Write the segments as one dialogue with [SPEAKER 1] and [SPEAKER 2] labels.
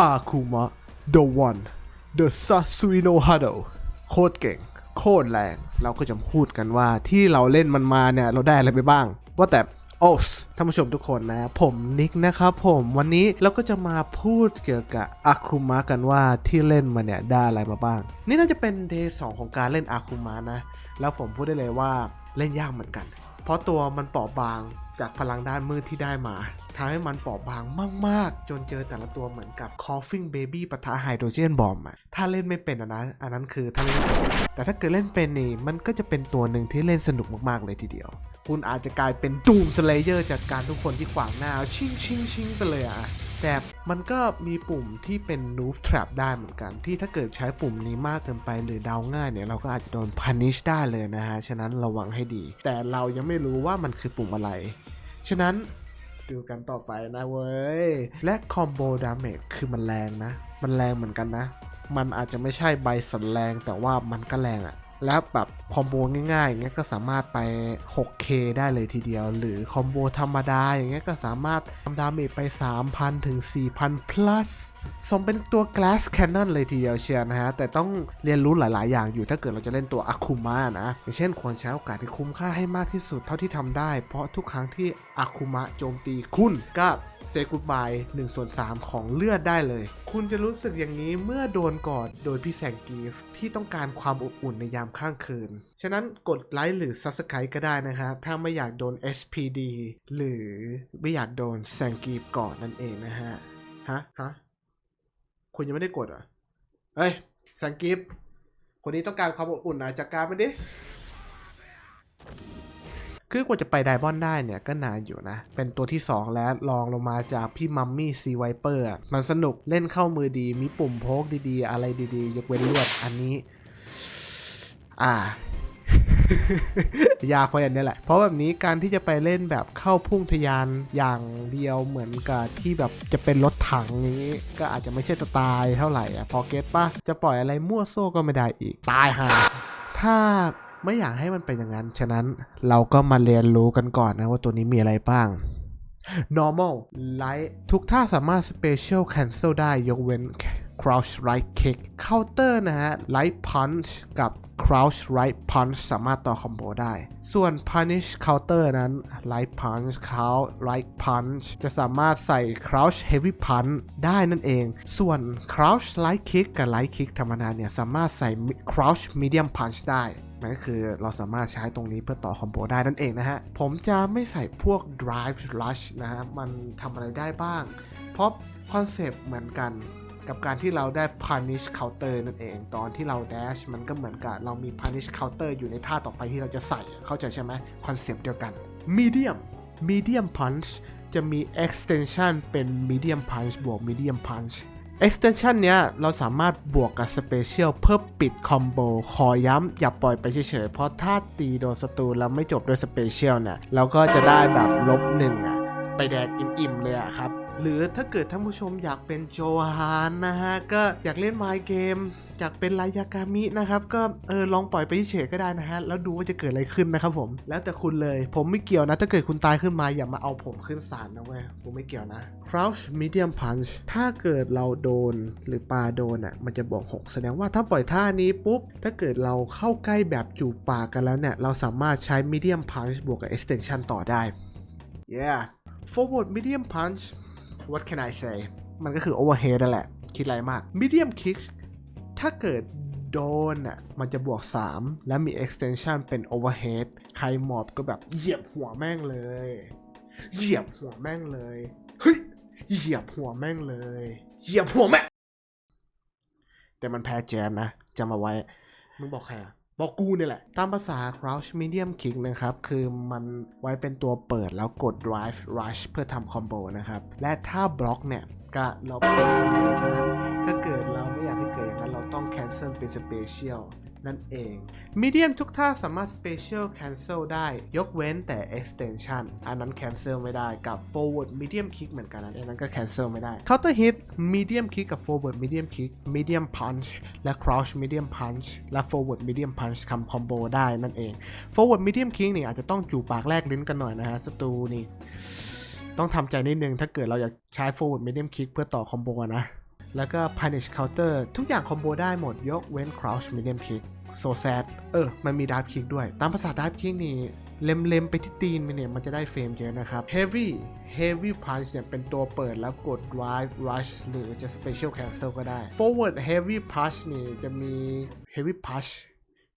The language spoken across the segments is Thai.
[SPEAKER 1] อาคุมะ the one the Sasuino Hado โคตรเก่ง โคตรแรง เราก็จะพูดกันว่าที่เราเล่นมันมาเนี่ย เราได้อะไรไปบ้าง ว่าแต่โอสท่านผู้ชมทุกคนนะ ผมนิกนะครับผมวันนี้เราก็จะมาพูดเกี่ยวกับอาคุมะกันว่าที่เล่นมาเนี่ยได้อะไรมาบ้าง นี่น่าจะเป็นเดย์สของการเล่นอาคุมะนะ แล้วผมพูดได้เลยว่าเล่นยากเหมือนกัน เพราะตัวมันเปราะบางจากพลังด้านมืดที่ได้มา ทำให้มันเปราะบางมาก ๆ จนเจอแต่ละตัวเหมือนกับ Coughing Baby ปะทะไฮโดรเจนบอมอะถ้าเล่นไม่เป็นอะนะอันนั้นคือถ้าเล่นแต่ถ้าเกิดเล่นเป็นนี่มันก็จะเป็นตัวหนึ่งที่เล่นสนุกมาก ๆ เลยทีเดียว คุณอาจจะกลายเป็นดูมสเลเยอร์จากการทุกคนที่ขวางหน้าชิงชิงชิงไปเลยอะแต่มันก็มีปุ่มที่เป็น Noob Trap ได้เหมือนกัน ที่ถ้าเกิดใช้ปุ่มนี้มากเกินไปหรือเดาง่ายเนี่ย เราก็อาจจะโดน punish ได้เลยนะฮะ ฉะนั้นระวังให้ดี แต่เรายังไม่รู้ว่ามันคือปุ่มอะไร ฉะนั้น ดูกันต่อไปนะเว้ย และคอมโบดาเมจคือมันแรงนะ มันแรงเหมือนกันนะ มันอาจจะไม่ใช่ใบสันแรงแต่ว่ามันก็แรงอะ แล้วแบบคอมโบง่ายๆอย่างเงี้ยก็สามารถไป 6K ได้เลยทีเดียว หรือคอมโบธรรมดาอย่างเงี้ยก็สามารถทำดาเมจไป 3,000 ถึง 4,000 plus สมเป็นตัว Glass Cannon เลยทีเดียวเชียร์นะฮะ แต่ต้องเรียนรู้หลาย ๆ อย่างอยู่ถ้าเกิดเราจะเล่นตัวอาคุมะนะ อย่างเช่นควรใช้โอกาสที่คุ้มค่าให้มากที่สุดเท่าที่ทำได้ เพราะทุกครั้งที่อาคุมะโจมตีคุณก็ เซกุดบาย1ส่วน3ของเลือดได้เลย คุณจะรู้สึกอย่างนี้เมื่อโดนกอดโดยพี่แสงกีฟที่ต้องการความอบอุ่นในยามข้างคืน ฉะนั้นกดไลค์หรือ Subscribe ก็ได้นะฮะ ถ้าไม่อยากโดน SPD หรือไม่อยากโดนแสงกีฟกอนนั่นเองนะฮะ ฮะ ฮะ คุณยังไม่ได้กดเหรอเฮ้ยแสงกีฟคนนี้ต้องการความอบอุ่นนะจัดการมันดิ คือกว่าจะไปไดบอนได้เนี่ยก็นานอยู่นะ เป็นตัวที่ 2 แล้วลองลงมาจากพี่มัมมี่ซีไวเปอร์มันสนุกเล่นเข้ามือดี มีปุ่มโพกดีๆ อะไรดีๆ ยกเว้นลวดอันนี้ อ่ายากเพราะอย่างนี้แหละ เพราะแบบนี้การที่จะไปเล่นแบบเข้าพุ่งทะยานอย่างเดียวเหมือนกับที่แบบจะเป็นรถถังอย่างนี้ ก็อาจจะไม่ใช่สไตล์เท่าไหร่อะพอเก็ตปะจะปล่อยอะไรมั่วโซ่ก็ไม่ได้อีก ตายห่าถ้า ไม่อยากให้มันเป็นอย่างนั้น ฉะนั้นเราก็มาเรียนรู้กันก่อนนะว่าตัวนี้มีอะไรบ้าง normal light ทุกท่าสามารถ special cancel ได้ยกเว้น crouch right kick counter นะฮะ light punch กับ crouch right punch สามารถต่อคอมโบได้ ส่วน punish counter นั้น light punch count right punch จะสามารถใส่ crouch heavy punch ได้นั่นเอง ส่วน crouch light kick กับ light kick ธรรมดาเนี่ย สามารถใส่ crouch medium punch ได้ นั่นก็คือเราสามารถใช้ตรงนี้เพื่อต่อคอมโบได้นั่นเองนะฮะ ผมจะไม่ใส่พวก drive rush นะฮะ มันทำอะไรได้บ้าง เพราะคอนเซปต์เหมือนกันกับการที่เราได้ punish counter นั่นเอง ตอนที่เรา dash มันก็เหมือนกับเรามี punish counter อยู่ในท่าต่อไปที่เราจะใส่ เข้าใจใช่ไหมคอนเซปต์เดียวกัน medium medium punch จะมี extension เป็น medium punch บวก medium punch extension เนี้ยเราสามารถบวกกับ special เพื่อปิดคอมโบขอย้ำอย่าปล่อยไปเฉยๆ เพราะถ้าตีโดนศัตรูแล้วไม่จบด้วย special เนี่ยเราก็จะได้แบบลบหนึ่งอะไปแดกอิ่มๆเลยอะครับ หรือถ้าเกิดท่านผู้ชมอยากเป็นโจฮานนะฮะ ก็อยากเล่นไมเกมอยากเป็นรายากามินะครับ ก็เออลองปล่อยไปเฉยก็ได้นะฮะ แล้วดูว่าจะเกิดอะไรขึ้นนะครับผม แล้วแต่คุณเลย ผมไม่เกี่ยวนะ ถ้าเกิดคุณตายขึ้นมาอย่ามาเอาผมขึ้นศาลนะเว้ย ผมไม่เกี่ยวนะ crouch medium punch ถ้าเกิดเราโดนหรือปาโดนอะ มันจะบอก6แสดงว่าถ้าปล่อยท่านี้ปุ๊บ ถ้าเกิดเราเข้าใกล้แบบจูบปากกันแล้วเนี่ย เราสามารถใช้ medium punch บวกกับ extension ต่อได้ yeah forward medium punch what can I say มันก็คือ overhead นั่นแหละ คิดไรมาก medium kick ถ้าเกิดโดนอะมันจะบวก 3 และมี extension เป็น overhead ใครหมอบก็แบบเหยียบหัวแม่งเลย เหยียบหัวแม่งเลย เฮ้ย เหยียบหัวแม่งเลย เหยียบหัวแม่ง แต่มันแพ้แจมนะจำเอาไว้ มึงบอกใครอะ บอกกูเนี่ยแหละ ตามภาษา crouch medium kick นะครับ คือมันไว้เป็นตัวเปิดแล้วกด drive rush เพื่อทำคอมโบนะครับ และถ้าบล็อกเนี่ย ก็เราฉะนั้นถ้าเกิดเราไม่ cancel เป็น special นั่นเอง medium ทุกท่าสามารถ special cancel ได้ยกเว้นแต่ extension อันนั้น cancel ไม่ได้กับ forward medium kick เหมือนกันอันนั้นก็ cancel ไม่ได้ counter hit medium kick กับ forward medium kick medium punch และ crouch medium punch และ forward medium punch ทำ combo ได้นั่นเอง forward medium kick นี่อาจจะต้องจูบปากแลกลิ้นกันหน่อยนะฮะศัตรูนี่ต้องทำใจนิดนึงถ้าเกิดเราอยากใช้ forward medium kick เพื่อต่อคอมโบนะ แล้วก็ punish counter ทุกอย่างคอมโบได้หมดยกเว้น crouch medium kick so sad เออ มันมี dive kick ด้วย ตามภาษา dive kick นี่ เล็มๆ ไปที่ตีนมันเนี่ย มันจะได้เฟรมเยอะนะครับ heavy heavy punch เนี่ย เป็นตัวเปิดแล้วกด drive rush หรือจะ special cancel ก็ได้ forward heavy punch นี่ จะมี heavy punch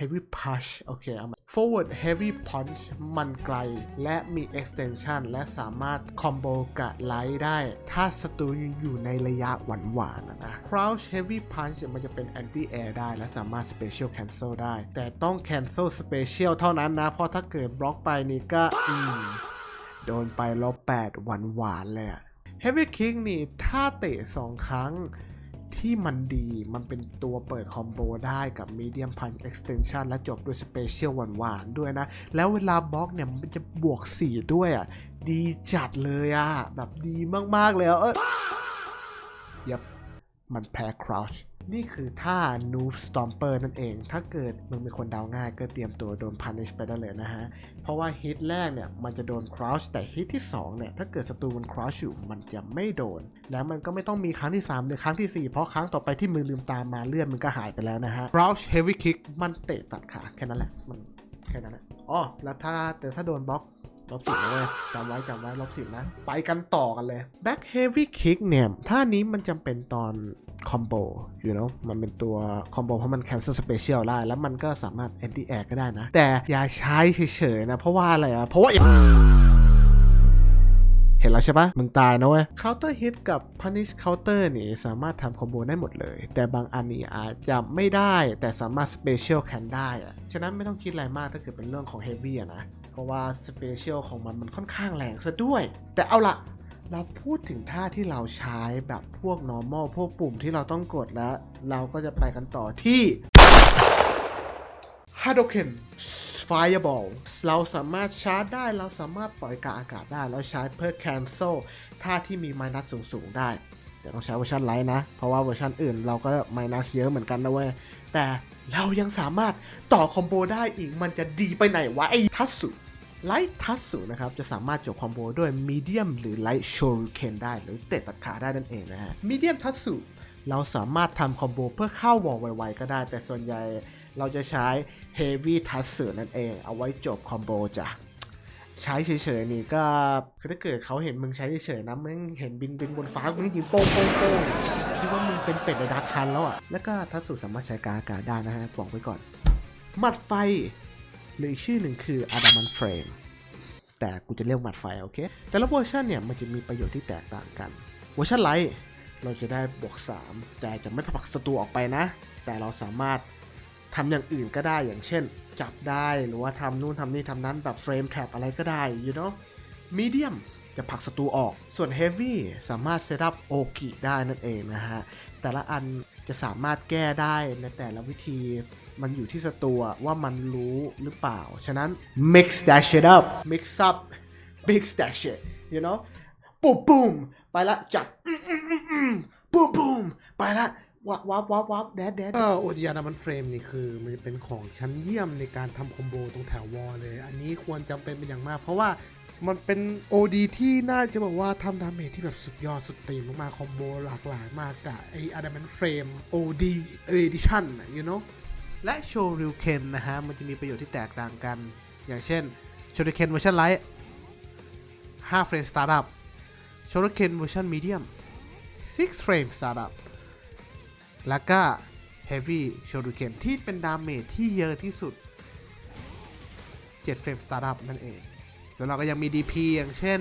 [SPEAKER 1] heavy punch โอเคเอามา forward heavy punch มันไกล และมี extension และสามารถคอมโบกับไลท์ได้ ถ้าศัตรูอยู่ในระยะหวานๆนะนนะ crouch heavy punch มันจะเป็น anti air ได้ และสามารถ special cancel ได้ แต่ต้อง cancel special เท่านั้นนะ เพราะถ้าเกิดบล็อกไปนี่ก็โดนไปลบ8หวานๆเลยอะ heavy kick นี่ถ้าเตะ 2 ครั้ง ที่มันดีมันเป็นตัวเปิดคอมโบได้กับ medium punch extension และจบด้วย special หวานๆด้วยนะ แล้วเวลาบล็อกเนี่ย มันจะบวก 4 ด้วยอะ ดีจัดเลยอะ แบบดีมากๆเลยอะเออยับมันแพ้ crouch นี่คือท่า noob stomper นั่นเอง ถ้าเกิดมึงเป็นคนเดาง่ายก็เตรียมตัวโดน punish ไปได้เลยนะฮะ เพราะว่าฮิตแรกเนี่ยมันจะโดน crouch แต่ฮิตที่2เนี่ยถ้าเกิดศัตรูมัน crouch อยู่มันจะไม่โดน แล้วมันก็ไม่ต้องมีครั้งที่ 3 หรือครั้งทีสี่4 เพราะครั้งต่อไปที่มือลืมตามมาเลื่อนมันก็หายไปแล้วนะฮะ crouch heavy kick มันเตะตัดขาแค่นั้นแหละมันแค่นั้นแหละอ๋อแล้วถ้าแต่ถ้าโดนบล็อก ลบสิบนะเว้ยจำไว้จำไว้ลบสิบนะ ไปกันต่อกันเลย back heavy kick เนี่ยท่านี้มันจำเป็นตอนคอมโบ you know มันเป็นตัวคอมโบเพราะมัน cancel special ได้ แล้วมันก็สามารถ anti air ก็ได้นะ แต่อย่าใช้เฉยๆนะ เพราะว่าอะไรอะ เพราะว่าเห็นแล้วใช่ปะมึงตายนะเว้ย counter hit กับ punish counter นี่สามารถทำคอมโบได้หมดเลย แต่บางอันนี่อาจจะไม่ได้แต่สามารถ special can ได้อะฉะนั้นไม่ต้องคิดอะไรมากถ้าเกิดเป็นเรื่องของ heavy อะนะ ราะว่า special ของมันมันค่อนข้างแรงซะด้วย แต่เอาละเราพูดถึงท่าที่เราใช้แบบพวก normal พวกปุ่มที่เราต้องกดแล้ว เราก็จะไปกันต่อที่ฮาโดเคน Fireball เราสามารถชาร์จได้ เราสามารถปล่อยกาอากาศได้ แล้วใช้เพื่อ cancel ท่าที่มี minus สูงๆได้แต่ต้องใช้เวอร์ชันไลท์นะ เพราะว่าเวอร์ชันอื่นเราก็ minus เยอะเหมือนกันนะเว้ย แต่เรายังสามารถต่อคอมโบได้อีก มันจะดีไปไหนวะไอ้ทัตสุ ไลท์ทัตสุนะครับจะสามารถจบคอมโบด้วย medium หรือ light shuriken ได้ หรือเตะตัดขาได้นั่นเองนะฮะ medium ทัตสุเราสามารถทำคอมโบเพื่อเข้าวอลไวๆก็ได้ แต่ส่วนใหญ่เราจะใช้ Heavy Touch นั่นเอง เอาไว้จบคอมโบจ้ะใช้เฉยๆนี่ก็คือถ้าเกิดเขาเห็นมึงใช้เฉยๆนะมึงเห็นบินบินบนฟ้ามึงยิงโป้งโป้งโป้งคิดว่ามึงเป็นเป็ดในดาร์คคันแล้วอะ แล้วก็ทัศสุสามารถใช้กาอากาศได้นะฮะบอกไว้ก่อน หมัดไฟ หรืออีกชื่อหนึ่งคือ Adamant Frame แต่กูจะเรียกหมัดไฟโอเค แต่ละเวอร์ชันเนี่ยมันจะมีประโยชน์ที่แตกต่างกันเวอร์ชันไลท์เราจะได้บวก 3 แต่จะไม่ผลักศัตรูออกไปนะ แต่เราสามารถทำอย่างอื่นก็ได้อย่างเช่น จับได้หรือว่าทำนู่นทำนี่ทำนั้นแบบเฟรมแ r ร p อะไรก็ได้ you know medium จะผลักศัตรูออก ส่วน heavy สามารถเซตอัพโอกิได้นั่นเองนะฮะ แต่ละอันจะสามารถแก้ได้ในแต่ละวิธี มันอยู่ที่ศัตรูอะว่ามันรู้หรือเปล่า ฉะนั้น mix that shit up mix up mix that shit you know ปุ๊บปุ๊มไปละจับปุ๊บปุ๊มไปละวับวับวับวับแดดแดด
[SPEAKER 2] เออโอดิยานามันเฟรมนี่คือ มันเป็นของชั้นเยี่ยมในการทำคอมโบตรงแถววอลเลย อันนี้ควรจำเป็นเป็นอย่างมาก เพราะว่ามันเป็น OD ที่น่าจะบอกว่าทำดาเมจที่แบบสุดยอดสุดตีนมากๆคอมโบหลากหลายมากกับไออะดามันเฟรม OD Edition นะ you know
[SPEAKER 1] และโชริวเคนนะฮะมันจะมีประโยชน์ที่แตกต่างกัน อย่างเช่นโชริวเคนเวอร์ชันไลท์5เฟรมสตาร์ทอัพโชริวเคนเวอร์ชันมีเดียม6เฟรมสตาร์ทอัพแล้วก็ Heavy โชริวเคนที่เป็นดาเมจที่เยอะที่สุด 7 เฟรมสตาร์ทอัพนั่นเอง แล้วเราก็ยังมี DP อย่างเช่น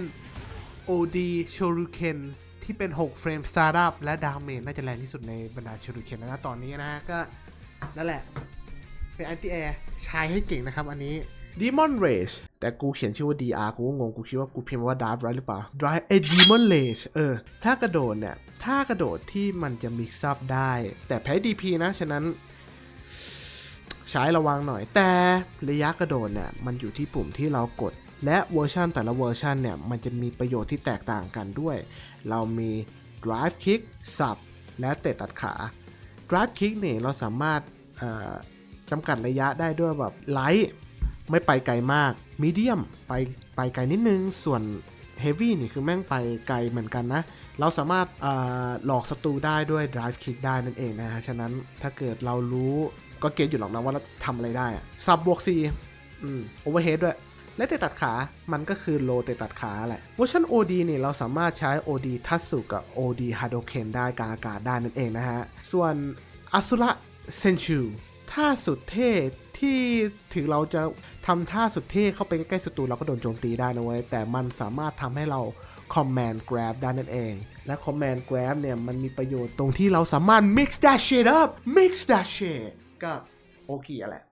[SPEAKER 1] OD Shuriken ที่เป็น 6 เฟรมสตาร์ทอัพและดาเมจน่าจะแรงที่สุดในบรรดา Shuriken นะตอนนี้นะก็นั่นแหละ เป็น anti air ใช้ให้เก่งนะครับอันนี้ Demon Rage แต่กูเขียนชื่อว่า DR กูก็งง กูคิดว่ากูพิมพ์ว่า Drive ไรหรือเปล่า Drive เอ้ย Demon Rage เออ ถ้ากระโดดเนี่ย ถ้ากระโดดที่มันจะ mix up ได้ แต่แพ้ DP นะ ฉะนั้น ใช้ระวังหน่อย แต่ระยะกระโดดเนี่ย มันอยู่ที่ปุ่มที่เรากด และเวอร์ชันแต่ละเวอร์ชันเนี่ย มันจะมีประโยชน์ที่แตกต่างกันด้วย เรามี drive kick สับ และเตะตัดขา drive kick เนี่ย เราสามารถ จำกัดระยะได้ด้วยแบบไลท์ไม่ไปไกลมาก medium ไปไปไกลนิดนึง ส่วน heavy นี่คือแม่งไปไกลเหมือนกันนะ เราสามารถหลอกศัตรูได้ด้วย drive kick ได้นั่นเองนะฮะ ฉะนั้นถ้าเกิดเรารู้ก็เก็ตอยู่หรอกนะว่าเราทำอะไรได้ซับบวก4อืม overhead ด้วย และเตะตัดขา มันก็คือโลเตะตัดขาแหละเวอร์ชัน OD เนี่ยเราสามารถใช้ OD ทัตสุกับ OD ฮาโดเคนได้กลางอากาศได้นั่นเองนะฮะ ส่วนอสุระเซนชู ท่าสุดเท่ที่ถึงเราจะทำท่าสุดเท่เข้าไปใกล้ๆศัตรูเราก็โดนโจมตีได้นะเว้ยแต่มันสามารถทำให้เรา command grab ได้นั่นเอง และ command grab เนี่ยมันมีประโยชน์ตรงที่เราสามารถ mix that shit up mix that shit กับโอเคแหละ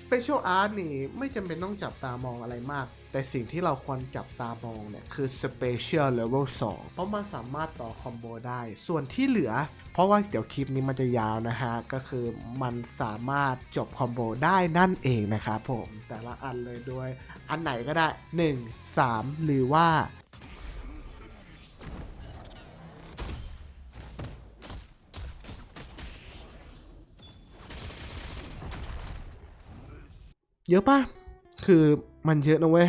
[SPEAKER 1] Special Art นี่ไม่จำเป็นต้องจับตามองอะไรมาก แต่สิ่งที่เราควรจับตามองเนี่ย คือ Special Level 2 เพราะมันสามารถต่อคอมโบได้ ส่วนที่เหลือ เพราะว่าเดี๋ยวคลิปนี้มันจะยาวนะฮะ ก็คือมันสามารถจบคอมโบได้นั่นเองนะครับผมแต่ละอันเลยด้วย อันไหนก็ได้ 1 3 หรือว่า เยอะป่ะคือมันเยอะนะเว้ย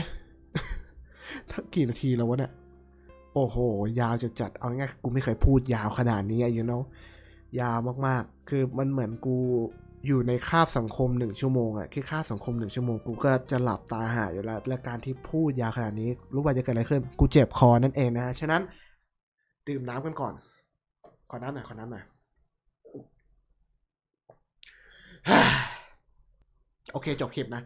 [SPEAKER 1] ถ้ากี่นาทีแล้ววะเนี่ยโอ้โห ยาวจะจัดเอาง่ายกูไม่เคยพูดยาวขนาดนี้อะยูโนะยาวมากๆ คือมันเหมือนกูอยู่ในคาบสังคมหนึ่งชั่วโมงอะแค่คาบสังคมหนึ่งชั่วโมงกูก็จะหลับตาหายอยู่แล้ว และการที่พูดยาวขนาดนี้รู้ว่าจะเกิดอะไรขึ้น กูเจ็บคอนั่นเองนะฮะ ฉะนั้น ดื่มน้ำกันก่อน ขอน้ำหน่อย ขอน้ำหน่อย โอเคจบคลิปนะ